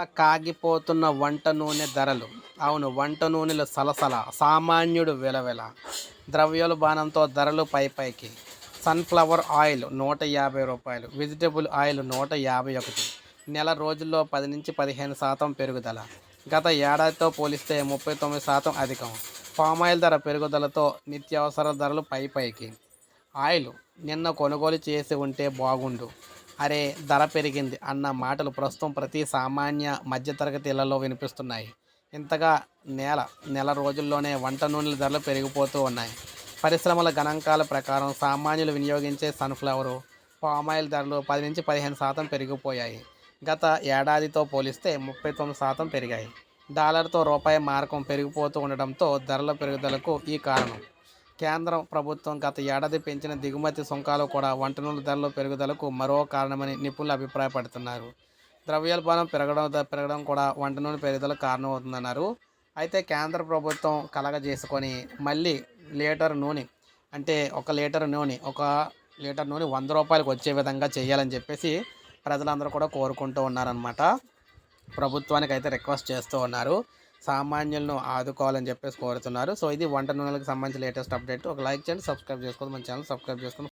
అలా కాగిపోతున్న వంట నూనె ధరలు. అవును వంట నూనెలు సలసల సామాన్యుడు వెలవెల. ద్రవ్యోల్బణంతో ధరలు పై పైకి. సన్ఫ్లవర్ ఆయిల్ నూట యాభై రూపాయలు వెజిటబుల్ ఆయిల్ నూట యాభై ఒకటి. నెల రోజుల్లో పది నుంచి పదిహేను శాతం పెరుగుదల. గత ఏడాదితో పోలిస్తే ముప్పై తొమ్మిది శాతం అధికం. పామాయిల్ ధర పెరుగుదలతో నిత్యావసర ధరలు పై పైకి. ఆయిల్ నిన్న కొనుగోలు చేసి ఉంటే బాగుండు. అరే ధర పెరిగింది అన్న మాటలు ప్రస్తుతం ప్రతి సామాన్య మధ్యతరగతి ఇళ్ళలో వినిపిస్తున్నాయి. ఇంతగా నెల నెల రోజుల్లోనే వంట నూనెల ధరలు పెరిగిపోతూ ఉన్నాయి. పరిశ్రమల గణాంకాల ప్రకారం సామాన్యులు వినియోగించే సన్ఫ్లవరు పామాయిల్ ధరలు పది నుంచి పదిహేను శాతం పెరిగిపోయాయి. గత ఏడాదితో పోలిస్తే ముప్పై తొమ్మిది శాతం పెరిగాయి. డాలర్తో రూపాయి మార్కం పెరిగిపోతూ ఉండడంతో ధరల పెరుగుదలకు ఈ కారణం. కేంద్ర ప్రభుత్వం గత ఏడాది పెంచిన దిగుమతి సుంకాలు కూడా వంట నూనె ధరల పెరుగుదలకు మరో కారణమని నిపుణులు అభిప్రాయపడుతున్నారు. ద్రవ్యోల్బణం పెరగడం పెరగడం కూడా వంట నూనె పెరుగుదల కారణమవుతుందన్నారు. అయితే కేంద్ర ప్రభుత్వం కలగజేసుకొని మళ్ళీ లీటర్ నూనె అంటే ఒక లీటర్ నూనె ఒక లీటర్ నూనె వంద రూపాయలకు వచ్చే విధంగా చేయాలని చెప్పేసి ప్రజలందరూ కూడా కోరుకుంటూ ఉన్నారనమాట ప్రభుత్వానికి అయితే రిక్వెస్ట్ చేస్తూ ఉన్నారు. సామాన్యులను ఆదుకోవాలని చెప్పేసి కోరుతున్నారు. సో ఇది వంట నూనెలకు సంబంధించిన లేటెస్ట్ అప్డేట్. ఒక లైక్ చేయండి సబ్స్క్రైబ్ చేసుకోండి మన ఛానల్ సబ్స్క్రైబ్ చేసుకుని